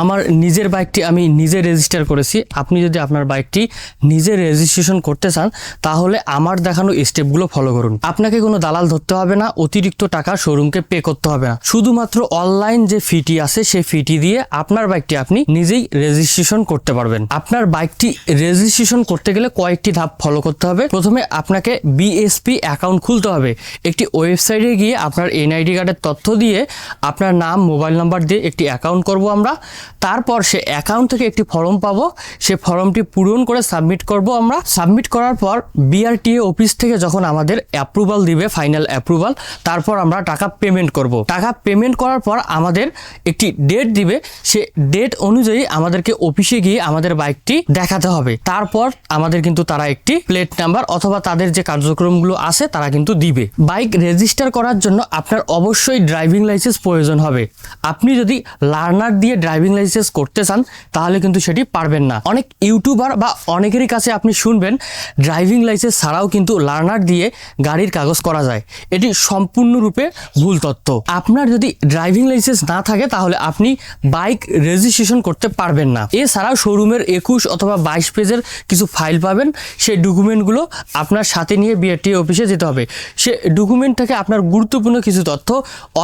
আমার নিজের বাইকটি আমি নিজে রেজিস্টার করেছি। আপনি যদি আপনার বাইকটি নিজে রেজিস্ট্রেশন করতে চান, তাহলে আমার দেখানো স্টেপগুলো ফলো করুন। আপনাকে কোনো দালাল ধরতে হবে না, অতিরিক্ত টাকা শোরুমকে পে করতে হবে না। শুধুমাত্র অনলাইন যে ফিটি আছে, সেই ফিটি দিয়ে আপনার বাইকটি আপনি নিজেই রেজিস্ট্রেশন করতে পারবেন। আপনার বাইকটি রেজিস্ট্রেশন করতে গেলে কয়েকটি ধাপ ফলো করতে হবে। প্রথমে আপনাকে বিএসপি অ্যাকাউন্ট খুলতে হবে। একটি ওয়েবসাইটে গিয়ে আপনার এনআইডি কার্ডের তথ্য দিয়ে আপনার নাম মোবাইল নাম্বার দিয়ে একটি অ্যাকাউন্ট করব আমরা। তারপর সে অ্যাকাউন্ট থেকে একটি ফর্ম পাবো। সে ফর্মটি পূরণ করে সাবমিট করব আমরা। সাবমিট করার পর বিআরটিএ অফিস থেকে যখন আমাদের অ্যাপ্রুভাল দিবে ফাইনাল অ্যাপ্রুভাল তারপর আমরা টাকা পেমেন্ট করব। টাকা পেমেন্ট করার পর আমাদের একটি ডেট দিবে। সে ডেট অনুযায়ী আমাদেরকে অফিসে গিয়ে আমাদের বাইকটি দেখাতে হবে। তারপর আমাদের কিন্তু তারা একটি প্লেট নাম্বার অথবা তাদের যে কার্যক্রমগুলো আছে, তারা কিন্তু দিবে। বাইক রেজিস্টার করার জন্য আপনার অবশ্যই ড্রাইভিং লাইসেন্স প্রয়োজন হবে। আপনি যদি লার্নার দিয়ে ড্রাইভিং লাইসেন্স করতে চান, তাহলে কিন্তু সেটি পারবেন না। অনেক ইউটিউবার বা অনেকেরই কাছে আপনি শুনবেন ড্রাইভিং লাইসেন্স ছাড়াও কিন্তু লার্নার দিয়ে গাড়ির কাগজ করা যায়। এটি সম্পূর্ণরূপে ভুল তথ্য। আপনার যদি ড্রাইভিং লাইসেন্স না থাকে, তাহলে আপনি বাইক রেজিস্ট্রেশন করতে পারবেন না। এছাড়াও শোরুমের একুশ অথবা বাইশ পেজের কিছু ফাইল পাবেন। সেই ডকুমেন্টগুলো আপনার সাথে নিয়ে বিআরটি অফিসে যেতে হবে। সে ডকুমেন্ট থেকে আপনার গুরুত্বপূর্ণ কিছু তথ্য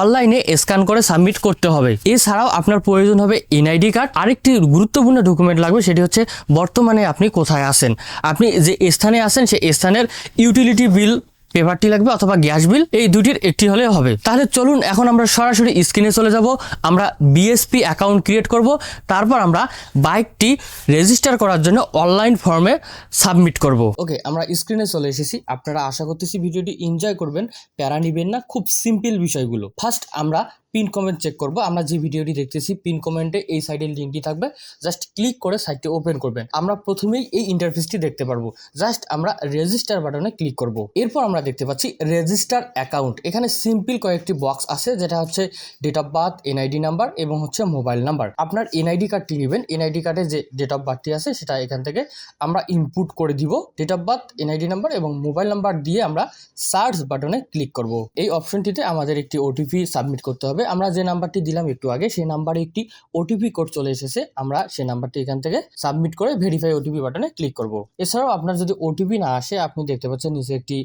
অনলাইনে স্ক্যান করে সাবমিট করতে হবে। এছাড়াও আপনার প্রয়োজন হবে এনআইডি কার্ড, আরেকটি গুরুত্বপূর্ণ ডকুমেন্ট লাগবে, সেটি হচ্ছে বর্তমানে আপনি কোথায় আছেন। আপনি যে স্থানে আছেন, সেই স্থানের ইউটিলিটি বিল পেপারটি লাগবে অথবা গ্যাস বিল এই দুটির একটি হলে হবে। তাহলে চলুন, এখন আমরা সরাসরি স্ক্রিনে চলে যাব। আমরা বিএসপি অ্যাকাউন্ট ক্রিয়েট করব। তারপর আমরা বাইকটি রেজিস্টার করার জন্য অনলাইন ফর্মে সাবমিট করব। ওকে আমরা স্ক্রিনে চলে এসেছি। আপনারা আশা করতেছি ভিডিওটি এনজয় করবেন। প্যারা নিবেন না, খুব সিম্পল বিষয়গুলো। ফার্স্ট আমরা পিন কমেন্ট চেক করব। আমরা যে ভিডিওটি দেখতেছি, পিন কমেন্টে এই সাইডের লিঙ্কটি থাকবে। জাস্ট ক্লিক করে সাইটটি ওপেন করবেন। আমরা প্রথমেই এই ইন্টারফেসটি দেখতে পারব। জাস্ট আমরা রেজিস্টার বাটনে ক্লিক করব। এরপর আমরা দেখতে পাচ্ছি রেজিস্টার অ্যাকাউন্ট এখানে সিম্পল কয়েকটি বক্স আছে, যেটা হচ্ছে date of birth NID number এবং হচ্ছে মোবাইল নাম্বার আপনার এনআইডি কার্ডটি নেবেন। এনআইডি কার্ডে যে ডেট অফ বার্থটি আছে, সেটা এখান থেকে আমরা ইনপুট করে দিব। Date of birth NID number এবং মোবাইল নাম্বার দিয়ে আমরা সার্চ বাটনে ক্লিক করব। এই অপশনটিতে আমাদের একটি ওটিপি সাবমিট করতে হবে। আমরা যে নাম্বারটি দিলাম একটু আগে, সেই নাম্বারে একটি ওটিপি কোড চলে এসেছে। আমরা সেই নাম্বারটি এখান থেকে সাবমিট করে ভেরিফাই ওটিপি বাটনে ক্লিক করব। এছাড়াও আপনার যদি ওটিপি না আসে, আপনি দেখতে পাচ্ছেন নিচে একটি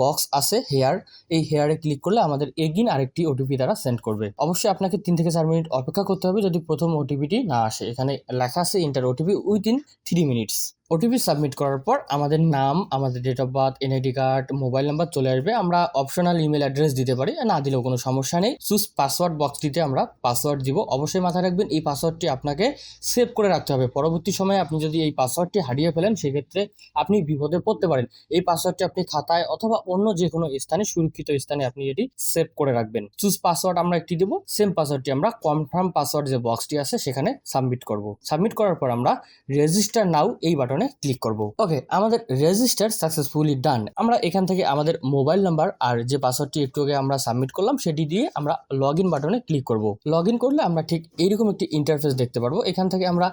বক্স আছে হেয়ার এই হেয়ারে ক্লিক করলে আমাদের এগিন আরেকটি ওটিপি দ্বারা সেন্ড করবে। অবশ্যই আপনাকে তিন থেকে চার মিনিট অপেক্ষা করতে হবে যদি প্রথম ওটিপিটি না আসে। এখানে লেখা আছে enter OTP within three minutes OTP submit করার পর আমাদের নাম, আমাদের date of birth NID card mobile number চলে আসবে। আমরা অপশনাল ইমেল অ্যাড্রেস দিতে পারি, না দিলেও কোনো সমস্যা নেই। চুজ পাসওয়ার্ড বক্সটিতে আমরা পাসওয়ার্ড দিব। অবশ্যই মাথায় রাখবেন, এই পাসওয়ার্ডটি আপনাকে সেভ করে রাখতে হবে। পরবর্তী সময়ে আপনি যদি এই পাসওয়ার্ডটি হারিয়ে ফেলেন, সেক্ষেত্রে আপনি বিপদে পড়তে পারেন। এই পাসওয়ার্ডটি আপনি খাতায় অথবা অন্য যে কোনো স্থানে, সুরক্ষিত স্থানে আপনি এটি সেভ করে রাখবেন। চুজ পাসওয়ার্ড আমরা একটি দেবো সেম পাসওয়ার্ডটি আমরা কনফার্ম পাসওয়ার্ড যে বক্সটি আছে, সেখানে সাবমিট করব। সাবমিট করার পর আমরা রেজিস্টার নাও এই বাটনে ক্লিক করব। ওকে, আমাদের রেজিস্টার সাকসেসফুলি ডান আমরা এখান থেকে আমাদের মোবাইল নাম্বার আর যে পাসওয়ার্ডটি একটু আগে আমরা সাবমিট করলাম, সেটি দিয়ে আমরা লগ ইন বাটনে ক্লিক করব। লগ ইন করলে আমরা ঠিক এইরকম একটি ইন্টারফেস দেখতে পারব। এখান থেকে আমরা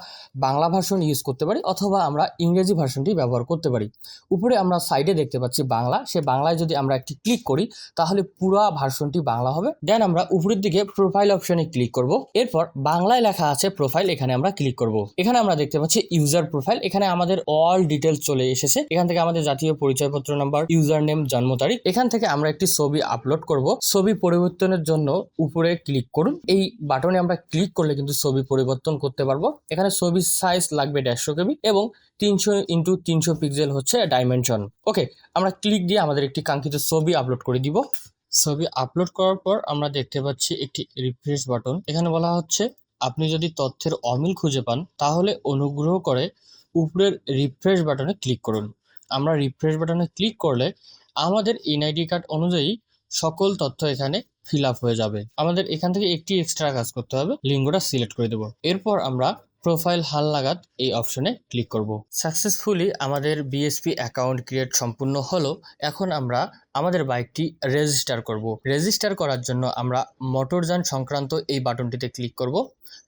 বাংলা ভার্সন ইউজ করতে পারি অথবা আমরা ইংরেজি ভার্সনটি ব্যবহার করতে পারি। উপরে আমরা সাইডে দেখতে পাচ্ছি বাংলা। সে বাংলায় যদি আমরা একটি ক্লিক করি, তাহলে পুরো ভার্সনটি বাংলা হবে। দেন আমরা উপরের দিকে প্রোফাইল অপশনে ক্লিক করব। এরপর বাংলায় লেখা আছে প্রোফাইল এখানে আমরা ক্লিক করব। এখানে আমরা দেখতে পাচ্ছি ইউজার প্রোফাইল এখানে আমাদের অল ডিটেলস চলে এসেছে। এখান থেকে আমাদের জাতীয় পরিচয়পত্র নাম্বার ইউজার নেম জন্ম তারিখ। এখান থেকে আমরা একটি ছবি আপলোড করব। ছবি পরিবর্তনের জন্য উপরে ক্লিক করুন। এই বাটনে আমরা ক্লিক করলে কিন্তু ছবি পরিবর্তন করতে পারব। এখানে ছবির সাইজ লাগবে দেড়শো কেবি এবং তিনশো ইন্টু তিনশো পিক্সেল হচ্ছে ডাইমেনশন ওকে আমরা ক্লিক দিয়ে আমাদের একটি কাঙ্ক্ষিত ছবি আপলোড করে দিব। ছবি আপলোড করার পর আমরা দেখতে পাচ্ছি একটি রিফ্রেশ বাটন এখানে বলা হচ্ছে, আপনি যদি তথ্যের অমিল খুঁজে পান, তাহলে অনুগ্রহ করে উপরের রিফ্রেশ বাটনে ক্লিক করুন। আমরা রিফ্রেশ বাটনে ক্লিক করলে আমাদের এনআইডি কার্ড অনুযায়ী সকল তথ্য এখানে ফিল আপ হয়ে যাবে। আমাদের এখান থেকে একটি এক্সট্রা কাজ করতে হবে, লিঙ্গটা সিলেক্ট করে দেবো। এরপর আমরা প্রোফাইল হাল লাগাত এই অপশনে ক্লিক করব। সাকসেসফুলি আমাদের বিএসপি অ্যাকাউন্ট ক্রিয়েট সম্পূর্ণ হলো। এখন আমরা আমাদের বাইকটি রেজিস্টার করব। রেজিস্টার করার জন্য আমরা মোটরযান সংক্রান্ত এই বাটনটিতে ক্লিক করব।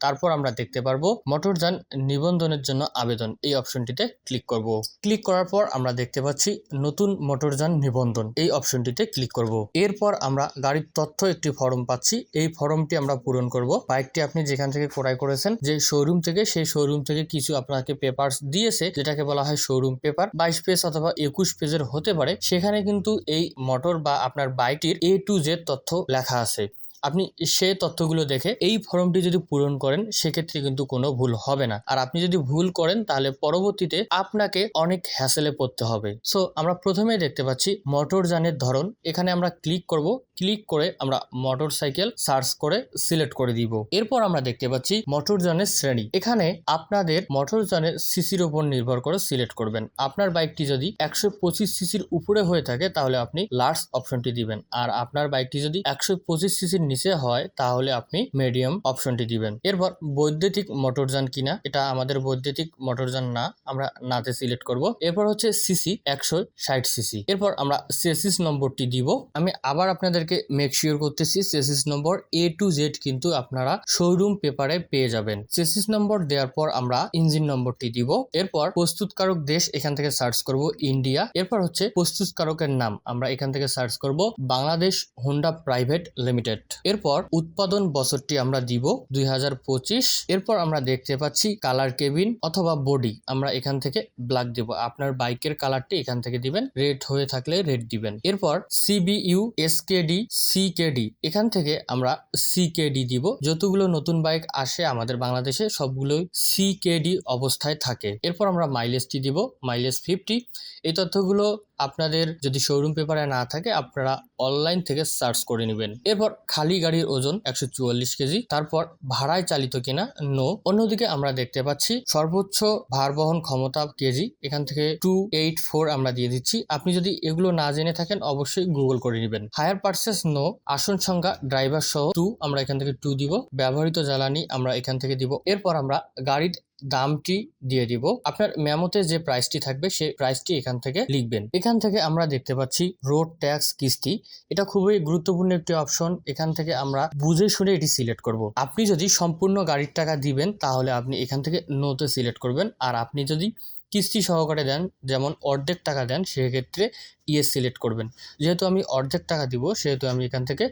তারপর আমরা দেখতে পারব মোটরযান নিবন্ধনের জন্য আবেদন। এই অপশনটিতে ক্লিক করব। ক্লিক করার পর আমরা দেখতে পাচ্ছি নতুন মোটরযান নিবন্ধন। এই অপশনটিতে ক্লিক করব। এরপর আমরা গাড়ির তথ্য একটি ফর্ম পাচ্ছি। এই ফর্মটি আমরা পূরণ করব। বাইকটি আপনি যেখান থেকে ক্রয় করেছেন, যে শোরুম থেকে, সেই শোরুম থেকে কিছু আপনাকে পেপারস দিয়েছে, যেটাকে বলা হয় শোরুম পেপার বাইশ পেজ অথবা একুশ পেজের হতে পারে। সেখানে কিন্তু এই মোটর বা আপনার বাইকটির এ টু জেড তথ্য লেখা আছে। আপনি সে তথ্যগুলো দেখে এই ফর্মটি যদি পূরণ করেন, সেক্ষেত্রে কিন্তু কোনো ভুল হবে না। আর আপনি যদি ভুল করেন, তাহলে পরবর্তীতে আপনাকে অনেক হ্যাসেলে পড়তে হবে। সো আমরা প্রথমে দেখতে পাচ্ছি মোটর যানের ধরন। এখানে আমরা ক্লিক করব। ক্লিক করে আমরা মোটর সাইকেল সার্চ করে সিলেক্ট করে দিব। এরপর আমরা দেখতে পাচ্ছি মোটর যানের শ্রেণি। এখানে আপনাদের মোটর যানের সিসির উপর নির্ভর করে সিলেক্ট করবেন। আপনার বাইকটি যদি একশো পঁচিশ সিসির উপরে হয়ে থাকে, তাহলে আপনি লার্জ অপশনটি দিবেন। আর আপনার বাইকটি যদি একশো পঁচিশ সিসির নিচে হয়, তাহলে আপনি মিডিয়াম অপশনটি দিবেন। এরপর বৈদ্যুতিক মোটরযান কিনা, এটা আমাদের বৈদ্যুতিক মোটরযান না, আমরা নাতে সিলেক্ট করব। এরপর হচ্ছে সিসি, একশো ষাট সিসি। এরপর আমরা সেসিস নম্বরটি দিব। আমি আবার আপনাদেরকে মেক শিওর করতেছি chassis number A to Z কিন্তু আপনারা শোরুম পেপারে পেয়ে যাবেন। সেসিস নম্বর দেওয়ার পর আমরা ইঞ্জিন নম্বরটি দিব। এরপর প্রস্তুতকারক দেশ এখান থেকে সার্চ করব ইন্ডিয়া এরপর হচ্ছে প্রস্তুতকারকের নাম। আমরা এখান থেকে সার্চ করব বাংলাদেশ হোন্ডা প্রাইভেট লিমিটেড এরপর উৎপাদন বছরটি আমরা দিব দুই হাজার পঁচিশ। এরপর আমরা দেখতে পাচ্ছি কালার কেবিন অথবা বডি আমরা এখান থেকে ব্ল্যাক দেব। আপনার বাইকের কালারটি এখান থেকে দিবেন। রেড হয়ে থাকলে রেড দিবেন। এরপর সিবিইউ এসকেডি সিকেডি এখান থেকে আমরা সিকেডি দিব। যতগুলো নতুন বাইক আসে আমাদের বাংলাদেশে, সবগুলোই সিকেডি অবস্থায় থাকে। এরপর আমরা মাইলেজটি দিব মাইলেজ ফিফটি এই তথ্যগুলো আপনাদের যদি শোরুম পেপারে না থাকে, আপনারা অনলাইন থেকে সার্চ করে নেবেন। এরপর খালি গাড়ির ওজন একশো চুয়াল্লিশ কেজি, তারপর ভাড়ায় চালিত কিনা? নো অন্যদিকে আমরা দেখতে পাচ্ছি সর্বোচ্চ ভার বহন ক্ষমতা কেজি, এখান থেকে টু এইট ফোর আমরা দিয়ে দিচ্ছি। আপনি যদি এগুলো না জেনে থাকেন, অবশ্যই গুগল করে নেবেন। হায়ার পার্সেস নো আসন সংখ্যা ড্রাইভার সহ টু আমরা এখান থেকে টু দিব। ব্যবহৃত জ্বালানি আমরা এখান থেকে দিব। এরপর আমরা গাড়ির দামটি দিয়ে দিব। আপনার মেমোতে যে প্রাইসটি থাকবে, সেই প্রাইসটি এখান থেকে লিখবেন। এখান থেকে আমরা দেখতে পাচ্ছি রোড ট্যাক্স কিস্তি। এটা খুবই গুরুত্বপূর্ণ একটি অপশন এখান থেকে আমরা বুঝে শুনে এটি সিলেক্ট করব। আপনি যদি সম্পূর্ণ গাড়ির টাকা দিবেন, তাহলে আপনি এখান থেকে নোতে সিলেক্ট করবেন। আর আপনি যদি কিস্তি সহকারে দেন, যেমন অর্ধেক টাকা দেন, সেক্ষেত্রে ইয়ে সিলেক্ট করবেন। যেহেতু আমি অর্ধেক টাকা দিব, সেহেতু আমি এখান থেকে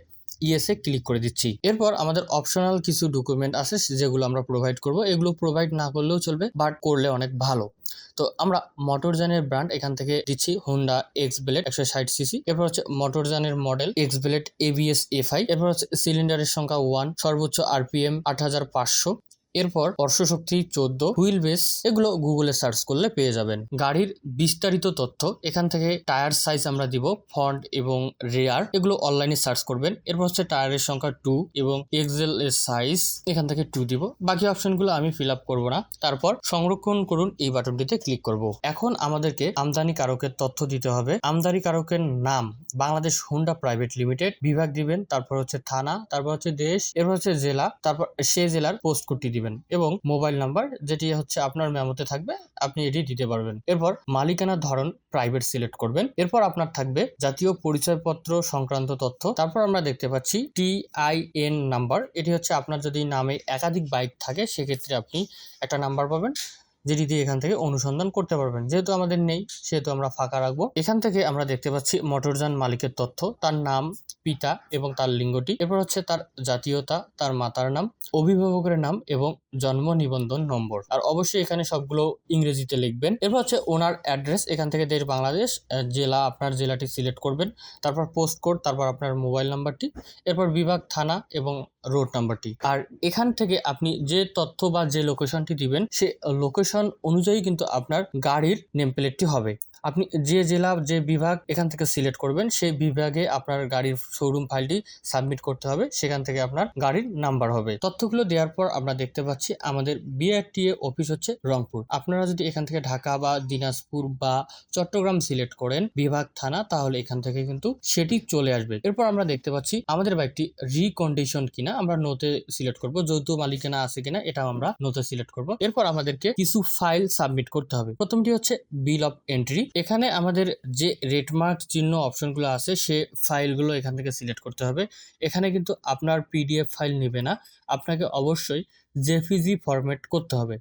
ইএসএ ক্লিক করে দিচ্ছি। এরপর আমাদের অপশনাল কিছু ডকুমেন্ট আছে যেগুলো আমরা প্রোভাইড করব। এগুলো প্রোভাইড না করলেও চলবে বাট করলে অনেক ভালো। তো আমরা মোটরজানের ব্র্যান্ড এখান থেকে দিচ্ছি হোন্ডা এক্স ব্লেড একশো ষাট সিসি এরপর হচ্ছে মোটরজানের model X blade ABS F I এরপর হচ্ছে সিলিন্ডারের সংখ্যা ওয়ান সর্বোচ্চ আরপিএম আট হাজার পাঁচশো। এরপর শক্তি চোদ্দ, হুইল বেস, এগুলো গুগলে সার্চ করলে পেয়ে যাবেন। গাড়ির বিস্তারিত তথ্য, এখান থেকে টায়ার সাইজ আমরা দিব, ফ্রন্ট এবং রেয়ার, এগুলো অনলাইনে সার্চ করবেন। এরপর হচ্ছে টায়ারের সংখ্যা টু এবং এক্সেল এর সাইজ, এখান থেকে টু দিব। বাকি অপশনগুলো আমি ফিল আপ করব না। তারপর সংরক্ষণ করুন এই বাটনটিতে ক্লিক করব। এখন আমাদেরকে আমদানি কারকের তথ্য দিতে হবে। আমদানি কারকের নাম, বাংলাদেশ হুন্ডা প্রাইভেট লিমিটেড, বিভাগ দিবেন, তারপর হচ্ছে থানা, তারপর হচ্ছে দেশ, এরপর হচ্ছে জেলা, তারপর সে জেলার পোস্ট কোডটি দিবেন। এবং মোবাইল নাম্বার যেটি হচ্ছে আপনার মেমোতে থাকবে, আপনি এটি দিতে পারবেন। এরপর মালিকানার ধরন প্রাইভেট সিলেক্ট করবেন। এরপর আপনার থাকবে জাতীয় পরিচয়পত্র সংক্রান্ত তথ্য। তারপর আমরা দেখতে পাচ্ছি টি আই এন নাম্বার এটি হচ্ছে আপনার যদি নামে একাধিক বাইক থাকে, সেক্ষেত্রে আপনি একটা নাম্বার পাবেন, যেটি দিয়ে এখান থেকে অনুসন্ধান করতে পারবেন। যেহেতু আমাদের নেই, সেহেতু আমরা ফাঁকা রাখব। এখান থেকে আমরা দেখতে পাচ্ছি মোটরযান মালিকের তথ্য। তার নাম পিতা এবং তার লিঙ্গটি। এরপর হচ্ছে তার জাতীয়তা, তার মাতার নাম, অভিভাবকের নাম এবং জন্ম নিবন্ধন নম্বর। আর অবশ্যই এখানে সবগুলো ইংরেজিতে লিখবেন। এরপর হচ্ছে ওনার অ্যাড্রেস, এখান থেকে দেশ বাংলাদেশ জেলা আপনার জেলাটি সিলেক্ট করবেন। তারপর পোস্ট কোড, তারপর আপনার মোবাইল নাম্বারটি, এরপর বিভাগ, থানা এবং রোড নাম্বারটি। আর এখান থেকে আপনি যে তথ্য বা যে লোকেশনটি দিবেন, সে লোকেশন অনুযায়ী কিন্তু আপনার গাড়ির নেম প্লেটটি হবে। আপনি যে জেলা, যে বিভাগ এখান থেকে সিলেক্ট করবেন, সেই বিভাগে আপনার গাড়ির শোরুম ফাইলটি সাবমিট করতে হবে, সেখান থেকে আপনার গাড়ির নাম্বার হবে। তথ্যগুলো দেওয়ার পর আমরা দেখতে পাচ্ছি আমাদের বিআরটিএ অফিস হচ্ছে রংপুর। আপনারা যদি এখান থেকে ঢাকা বা দিনাজপুর বা চট্টগ্রাম সিলেক্ট করেন বিভাগ, থানা, তাহলে এখান থেকে কিন্তু সেটি চলে আসবে। এরপর আমরা দেখতে পাচ্ছি আমাদের বাইকটি রিকন্ডিশন কিনা, আমরা নোতে সিলেক্ট করব, যৌথ মালিকানা আছে কিনা এটা আমরা নোতে সিলেক্ট করব। এরপর আমাদেরকে কিছু ফাইল সাবমিট করতে হবে। প্রথমটি হচ্ছে বিল অফ এন্ট্রি এখানে আমাদের যে রেটমার্ক চিহ্ন অপশনগুলো আছে, সে ফাইলগুলো এখান থেকে সিলেক্ট করতে হবে। এখানে কিন্তু আপনার পিডিএফ ফাইল নেবে না। আপনাকে অবশ্যই জেপিজি ফরম্যাট করতে হবে।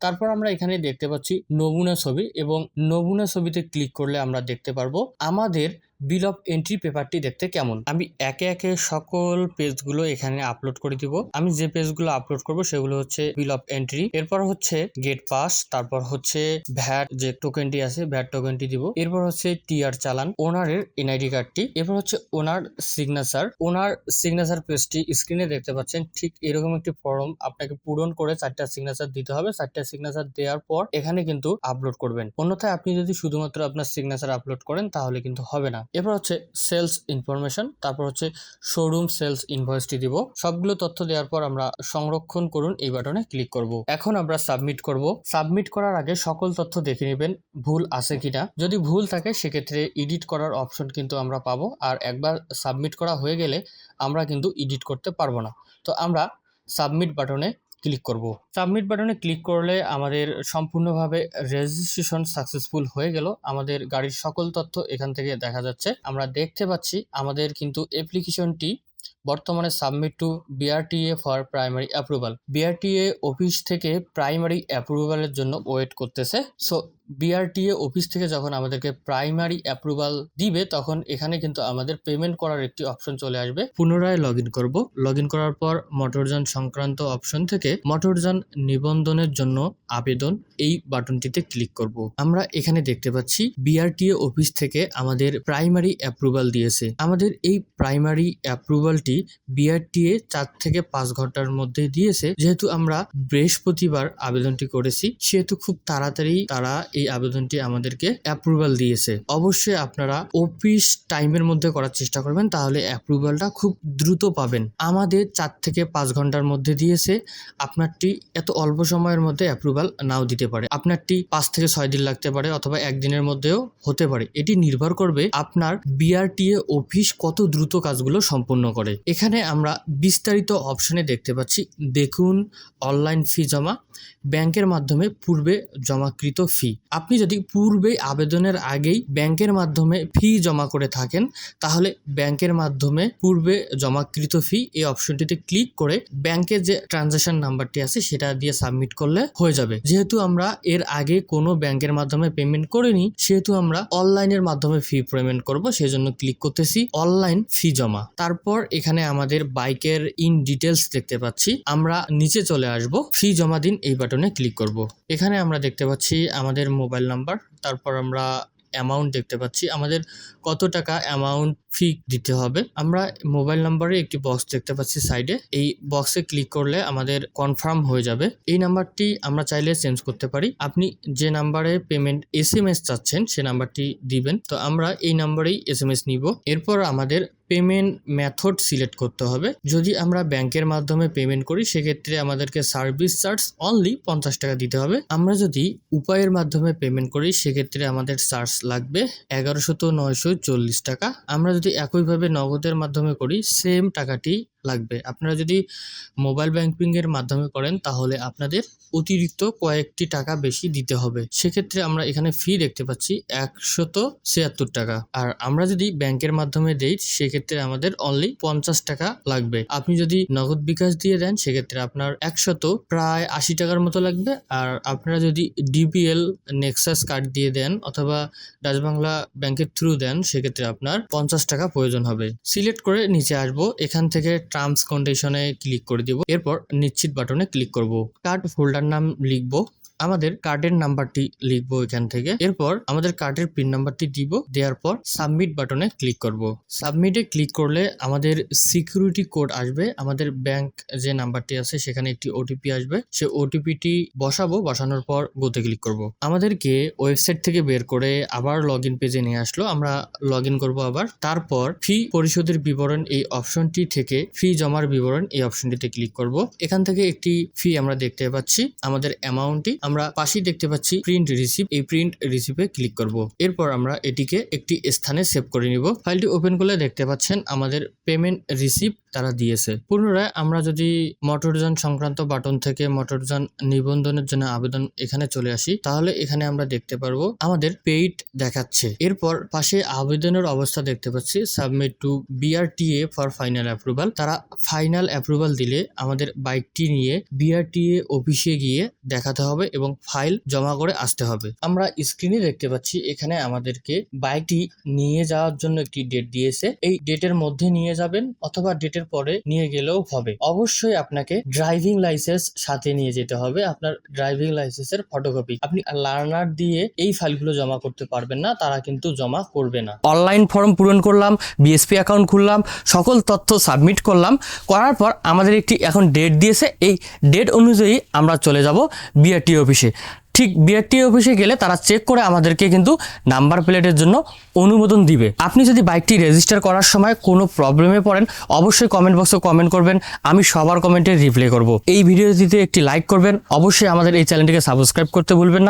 তারপর আমরা এখানে দেখতে পাচ্ছি নমুনা ছবি এবং নমুনা ছবিতে ক্লিক করলে আমরা দেখতে পারব। আমাদের বিল অফ এন্ট্রি পেপারটি দেখতে কেমন? আমি একে একে সকল পেজগুলো এখানে আপলোড করে দিব। আমি যে পেজগুলো আপলোড করব সেগুলো হচ্ছে বিল অফ এন্ট্রি এরপর হচ্ছে গেট পাস তারপর হচ্ছে ভ্যাট যে টোকেনটি আছে ভ্যাট টোকেনটি দিব। এরপর হচ্ছে টিআর চালান ওনারের এনআইডি কার্ডটি এরপর হচ্ছে ওনার সিগনেচার ওনার সিগনেচার পেজটি স্ক্রিনে দেখতে পাচ্ছেন। ঠিক এরকম একটি ফর্ম আপনাকে পূরণ করে চারটা সিগনেচার দিতে হবে। চারটা সিগনেচার দেওয়ার পর এখানে কিন্তু আপলোড করবেন। অন্যথায় আপনি যদি শুধুমাত্র আপনার সিগনেচার আপলোড করেন, তাহলে কিন্তু হবে না। এরপর হচ্ছে সেলস ইনফরমেশন তারপর হচ্ছে শোরুম সেলস ইনভয়েসটি দিব। সবগুলো তথ্য দেওয়ার পর আমরা সংরক্ষণ করুন এই বাটনে ক্লিক করব। এখন আমরা সাবমিট করব। সাবমিট করার আগে সকল তথ্য দেখে নেবেন, ভুল আছে কিনা। যদি ভুল থাকে, সেক্ষেত্রে এডিট করার অপশন কিন্তু আমরা পাবো। আর একবার সাবমিট করা হয়ে গেলে আমরা কিন্তু এডিট করতে পারব না। তো আমরা সাবমিট বাটনে ক্লিক করব। সাবমিট বাটনে ক্লিক করলে আমাদের সম্পূর্ণভাবে রেজিস্ট্রেশন সাকসেসফুল হয়ে গেল। আমাদের গাড়ির সকল তথ্য এখান থেকে দেখা যাচ্ছে। আমরা দেখতে পাচ্ছি আমাদের কিন্তু অ্যাপ্লিকেশনটি বর্তমানে submit to BRTA for primary approval BRTA office থেকে প্রাইমারি অ্যাপ্রুভালের জন্য ওয়েট করতেছে। সো বিআরটিএ অফিস থেকে যখন আমাদেরকে প্রাইমারি অ্যাপ্রুভাল দিবে, তখন এখানে কিন্তু আমাদের পেমেন্ট করার একটি অপশন চলে আসবে। পুনরায় লগ ইন করব। লগ ইন করার পর মোটরযান সংক্রান্ত অপশন থেকে মোটরযান নিবন্ধনের জন্য আবেদন এই বাটনটিতে ক্লিক করব। আমরা এখানে দেখতে পাচ্ছি বিআরটিএ অফিস থেকে আমাদের প্রাইমারি অ্যাপ্রুভাল দিয়েছে। আমাদের এই প্রাইমারি অ্যাপ্রুভালটি বিআরটিএ চার থেকে পাঁচ ঘণ্টার মধ্যে দিয়েছে। যেহেতু আমরা বৃহস্পতিবার আবেদনটি করেছি, সেহেতু খুব তাড়াতাড়ি তারা এই আবেদনটি আমাদেরকে অ্যাপ্রুভাল দিয়েছে। অবশ্যই আপনারা অফিস টাইমের মধ্যে করার চেষ্টা করবেন, তাহলে অ্যাপ্রুভালটা খুব দ্রুত পাবেন। আমাদের চার থেকে পাঁচ ঘণ্টার মধ্যে দিয়েছে, আপনারটি এত অল্প সময়ের মধ্যে অ্যাপ্রুভাল নাও দিতে পারে। আপনারটি পাঁচ থেকে ছয় দিন লাগতে পারে অথবা একদিনের মধ্যেও হতে পারে। এটি নির্ভর করবে আপনার বিআরটিএ অফিস কত দ্রুত কাজগুলো সম্পূর্ণ করে। এখানে আমরা বিস্তারিত অপশনে দেখতে পাচ্ছি, দেখুন অনলাইন ফি জমা ব্যাংকের মাধ্যমে পূর্বে জমাকৃত ফি আপনি যদি পূর্বে আবেদনের আগেই ব্যাংকের মাধ্যমে ফি জমা করে থাকেন, তাহলে ব্যাংকের মাধ্যমে পূর্বে জমাকৃত ফি এই অপশনটিতে ক্লিক করে ব্যাংকের যে ট্রানজাকশন নাম্বারটি আছে সেটা দিয়ে সাবমিট করলে হয়ে যাবে। যেহেতু আমরা এর আগে কোনো ব্যাংকের মাধ্যমে পেমেন্ট করিনি, সেহেতু আমরা অনলাইনের মাধ্যমে ফি পেমেন্ট করব সেই জন্য ক্লিক করতেছি অনলাইন ফি জমা। তারপর এখানে আমাদের বাইকের ইন ডিটেলস দেখতে পাচ্ছি। আমরা নিচে চলে আসব ফি জমা দিন এই বাটনে ক্লিক করব। এখানে আমরা দেখতে পাচ্ছি আমাদের মোবাইল নাম্বার তারপর আমরা অ্যামাউন্ট দেখতে পাচ্ছি। আমাদের কত টাকা অ্যামাউন্ট ফি দিতে হবে? আমরা মোবাইল নাম্বারে একটি বক্স দেখতে পাচ্ছি সাইডে এই বক্সে ক্লিক করলে আমাদের কনফার্ম হয়ে যাবে। এই নাম্বারটি আমরা চাইলে চেঞ্জ করতে পারি। আপনি যে নাম্বারে পেমেন্ট এস এম এস চাচ্ছেন, সে নাম্বারটি দিবেন। তো আমরা এই নাম্বারেই এস এম এস নিব। এরপর আমাদের পেমেন্ট মেথড সিলেক্ট করতে হবে। যদি আমরা ব্যাংকের মাধ্যমে পেমেন্ট করি, সেক্ষেত্রে আমাদেরকে সার্ভিস চার্জ অনলি পঞ্চাশ টাকা দিতে হবে। আমরা যদি উপায়ের মাধ্যমে পেমেন্ট করি, সেক্ষেত্রে আমাদের চার্জ লাগবে এগারোশত নয়শো চল্লিশ টাকা। আমরা যদি একইভাবে নগদের মাধ্যমে করি সেম টাকাটি লাগবে। আপনারা যদি মোবাইল ব্যাংকিংয়ের মাধ্যমে করেন, তাহলে আপনাদের অতিরিক্ত কয়েকটি টাকা বেশি দিতে হবে। সেক্ষেত্রে আমরা এখানে ফি দেখতে পাচ্ছি একশত ছিয়াত্তর টাকা। আর আমরা যদি ব্যাংকের মাধ্যমে দেই, সেক্ষেত্রে আমাদের অনলি পঞ্চাশ টাকা লাগবে। আপনি যদি নগদ বিকাশ দিয়ে দেন, সেক্ষেত্রে আপনার একশত প্রায় আশি টাকার মতো লাগবে। আর আপনারা যদি ডিপিএল নেক্সাস কার্ড দিয়ে দেন, অথবা ডাচ বাংলা ব্যাংকের থ্রু দেন, সেক্ষেত্রে আপনার পঞ্চাশ টাকা প্রয়োজন হবে। সিলেক্ট করে নিচে আসব। এখান থেকে টার্মস কন্ডিশনে ক্লিক করে দিব। এরপর নিশ্চিত বাটনে ক্লিক করব। কার্ড ফোল্ডার নাম লিখব। আমাদের কার্ডের নাম্বারটি লিখব এখান থেকে। এরপর আমাদের কার্ডের পিন নাম্বারটি দিব। দেওয়ার পর সাবমিট বাটনে ক্লিক করব। সাবমিটে ক্লিক করলে আমাদের সিকিউরিটি কোড আসবে। আমাদের ব্যাংক যে নাম্বারটি আছে, সেখানে একটি ওটিপি আসবে। সে ওটিপিটি বসাবো। বসানোর পর গোতে ক্লিক করব। আমাদেরকে ওয়েবসাইট থেকে বের করে আবার লগ ইন পেজে নিয়ে আসলো। আমরা লগ ইন করব আবার। তারপর ফি পরিশোধের বিবরণ এই অপশনটি থেকে ফি জমার বিবরণ এই অপশনটিতে ক্লিক করব। এখান থেকে একটি ফি আমরা দেখতে পাচ্ছি। আমাদের অ্যামাউন্টটি আমরা পাশেই দেখতে পাচ্ছি প্রিন্ট রিসিভ এই প্রিন্ট রিসিপে ক্লিক করব। এরপর আমরা এটিকে একটি স্থানে সেভ করে নিব। ফাইলটি ওপেন করলে দেখতে পাচ্ছেন আমাদের পেমেন্ট রিসিভ তারা দিয়েছে। পুনরায় আমরা যদি মোটরযান সংক্রান্ত বাটন থেকে মোটরযান নিবন্ধনের জন্য আবেদন এখানে চলে আসি, তাহলে এখানে আমরা দেখতে পারব আমাদের পেইড দেখাচ্ছে। এরপর পাশে আবেদনের অবস্থা দেখতে পাচ্ছি, submit to BRTA for final approval. তারা ফাইনাল অ্যাপ্রুভাল দিলে আমাদের বাইকটি নিয়ে বিআরটিএ অফিসে গিয়ে দেখাতে হবে এবং ফাইল জমা করে আসতে হবে। আমরা স্ক্রিনে দেখতে পাচ্ছি, এখানে আমাদেরকে বাইকটি নিয়ে যাওয়ার জন্য একটি ডেট দিয়েছে। এই ডেটের মধ্যে নিয়ে যাবেন অথবা ডেটের পরে নিয়ে গেলেও হবে। অবশ্যই আপনাকে ড্রাইভিং লাইসেন্স সাথে নিয়ে যেতে হবে। আপনার ড্রাইভিং লাইসেন্সের ফটোকপি আপনি লার্নার দিয়ে এই ফাইলগুলো জমা করতে পারবেন না, তারা কিন্তু জমা করবে না। অনলাইন ফর্ম পূরণ করলাম বিএসপি অ্যাকাউন্ট খুললাম, সকল তথ্য সাবমিট করলাম। করার পর আমাদের একটি এখন ডেট দিয়েছে। এই ডেট অনুযায়ী আমরা চলে যাব বিআরটি অফিসে ঠিক বিআরটি অফিসে গেলে তারা চেক করে আমাদেরকে কিন্তু নাম্বার প্লেটের জন্য অনুমোদন দিবে। আপনি যদি বাইকটি রেজিস্টার করার সময় কোনো প্রবলেমে পড়েন, অবশ্যই কমেন্ট বক্সে কমেন্ট করবেন, আমি সবার কমেন্টে রিপ্লাই করব। এই ভিডিওটিতে একটি লাইক করবেন, অবশ্যই আমাদের এই চ্যানেলটিকে সাবস্ক্রাইব করতে ভুলবেন না।